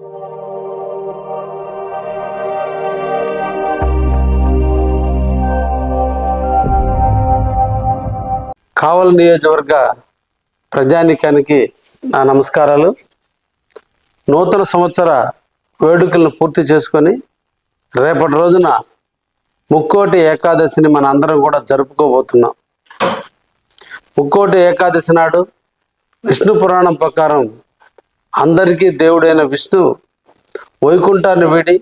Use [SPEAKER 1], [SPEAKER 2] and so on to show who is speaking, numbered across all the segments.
[SPEAKER 1] కావల్ నియోజకవర్గ ప్రజానికానికి నా నమస్కారాలు. నూతన సంవత్సర వేడుకలను పూర్తి చేసుకొని రేపటి రోజున ముక్కోటి ఏకాదశిని మన అందరం కూడా జరుపుకోబోతున్నాం. ముక్కోటి ఏకాదశి నాడు విష్ణు పురాణం ప్రకారం అందరికీ దేవుడైన విష్ణు వైకుంఠాన్ని వీడి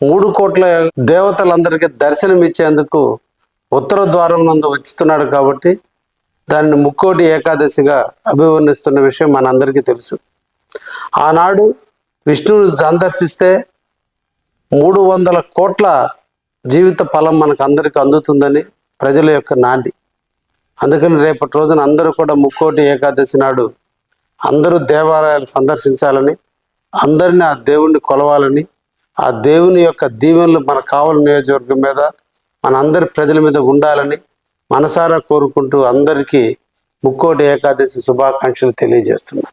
[SPEAKER 1] మూడు కోట్ల దేవతలందరికీ దర్శనం ఇచ్చేందుకు ఉత్తర ద్వారం నందు వచ్చుతున్నాడు కాబట్టి దాన్ని ముక్కోటి ఏకాదశిగా అభివర్ణిస్తున్న విషయం మనందరికీ తెలుసు. ఆనాడు విష్ణువుని సందర్శిస్తే మూడు వందల కోట్ల జీవిత ఫలం మనకు అందరికీ అందుతుందని ప్రజల యొక్క నాంది. అందుకని రేపటి రోజున అందరూ కూడా ముక్కోటి ఏకాదశి నాడు అందరూ దేవాలయాలు సందర్శించాలని అందరినీ ఆ దేవుణ్ణి కొలవాలని ఆ దేవుని యొక్క దీవెనలు మన కావలి నియోజకవర్గం మీద మన అందరి ప్రజల మీద ఉండాలని మనసారా కోరుకుంటూ అందరికీ ముక్కోటి ఏకాదశి శుభాకాంక్షలు
[SPEAKER 2] తెలియజేస్తున్నాను.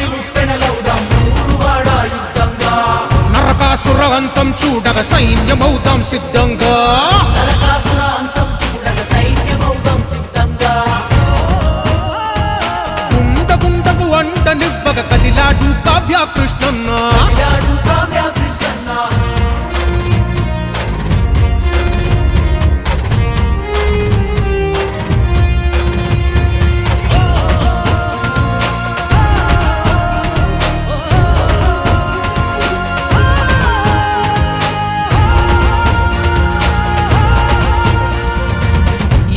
[SPEAKER 2] నరకాసురవంతం చూడగ సైన్యమవుతాం సిద్ధంగా.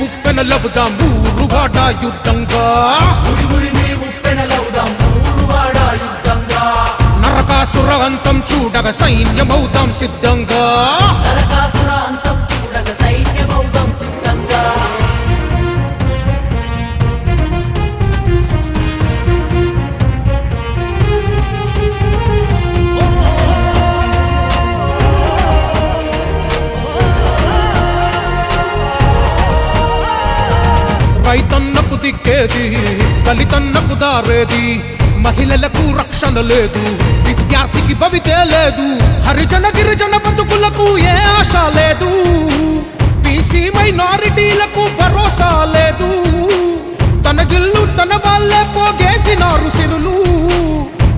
[SPEAKER 2] మీ ఉప్పెన లబుదాం ఊరు వాడ యుద్ధంగా. నరకాసుర అంతం చూడగ సైన్యమవుతాం సిద్ధంగా. రైతన్నకు దిక్కేది దళితన్నకు దారేది మహిళలకు రక్షణ లేదు విద్యార్థికి భవితే లేదు హరిజన గిరిజన బతుకులకు ఏ ఆశ లేదు బీసీ మైనారిటీలకు భరోసా లేదు తన గిల్లు తన వాళ్ళే పోగేసినారు సిరులు.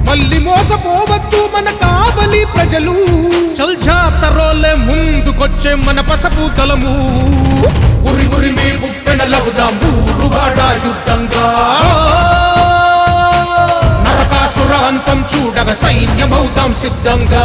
[SPEAKER 2] మళ్ళీ మోసపోవద్దు మన కావలి ప్రజలు. చల్ జాతరోలే ముందుకొచ్చే మన పసపు తలము ఉరి ఉరి మేము పెనలవుదాం లవుదాం ఊరు యుద్ధంగా. నరకాసుర అంతం చూడగ సైన్యమవుతాం సిద్ధంగా.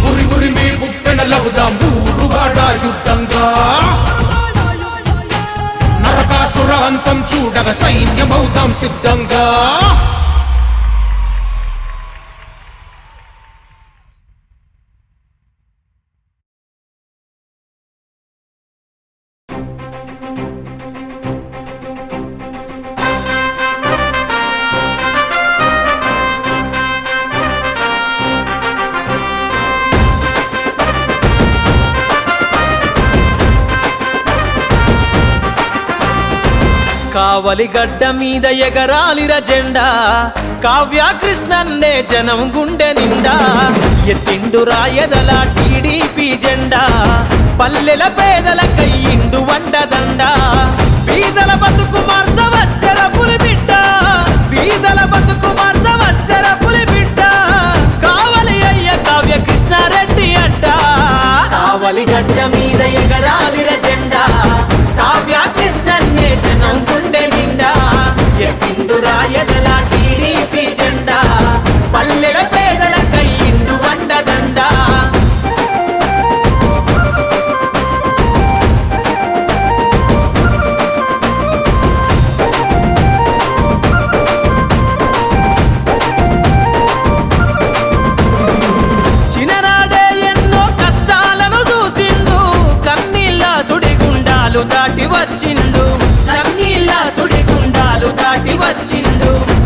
[SPEAKER 2] చూడగా సైన్యమవుతాం సిద్ధంగా.
[SPEAKER 3] కావలి గడ్డ మీద ఎగరాలిర జెండా. కావ్య కృష్ణన్నే జనం గుండె నిండా. ఎత్తిండు రాయదల టీడీపీ జెండా. పల్లెల పేదల కయ్యిండు వండదండా.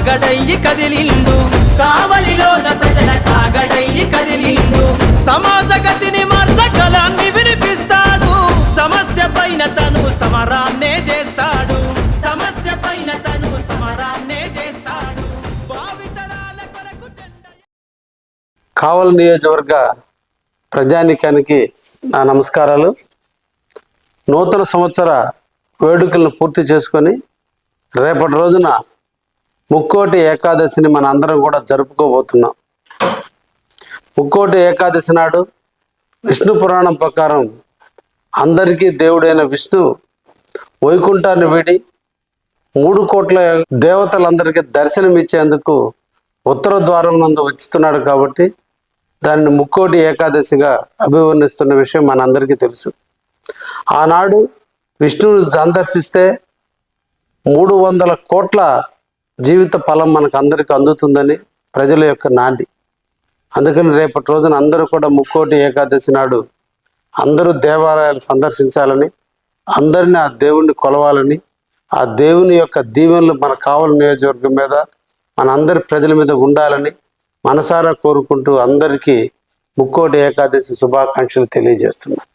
[SPEAKER 3] కాగడయ్యి కదిలిండు. కావలిలోన ప్రజల కాగడయ్యి కదిలిండు. సమాజ గతిని మార్చగలాన్ని వినిపిస్తాడు. సమస్య పైన తను సమరాన్నే చేస్తాడు. సమస్య పైన తను సమరాన్నే చేస్తాడు. భావితరాల కొరకు జెండా
[SPEAKER 1] కావలి నియోజకవర్గ ప్రజానికానికి నా నమస్కారాలు. నూతన సంవత్సర వేడుకలను పూర్తి చేసుకొని రేపటి రోజున ముక్కోటి ఏకాదశిని మన అందరం కూడా జరుపుకోబోతున్నాం. ముక్కోటి ఏకాదశి నాడు విష్ణు పురాణం ప్రకారం అందరికీ దేవుడైన విష్ణు వైకుంఠాన్ని వీడి మూడు కోట్ల దేవతలందరికీ దర్శనమిచ్చేందుకు ఉత్తర ద్వారం నందు వచ్చుతున్నాడు కాబట్టి దాన్ని ముక్కోటి ఏకాదశిగా అభివర్ణిస్తున్న విషయం మనందరికీ తెలుసు. ఆనాడు విష్ణువు సందర్శిస్తే మూడు వందల కోట్ల జీవిత ఫలం మనకు అందరికీ అందుతుందని ప్రజల యొక్క నాంది. అందుకని రేపటి రోజున అందరూ కూడా ముక్కోటి ఏకాదశి నాడు అందరూ దేవాలయాలు సందర్శించాలని అందరినీ ఆ దేవుణ్ణి కొలవాలని ఆ దేవుని యొక్క దీవెనలు మన కావలి నియోజకవర్గం మీద మన అందరి ప్రజల మీద ఉండాలని మనసారా కోరుకుంటూ అందరికీ ముక్కోటి ఏకాదశి శుభాకాంక్షలు తెలియజేస్తున్నాను.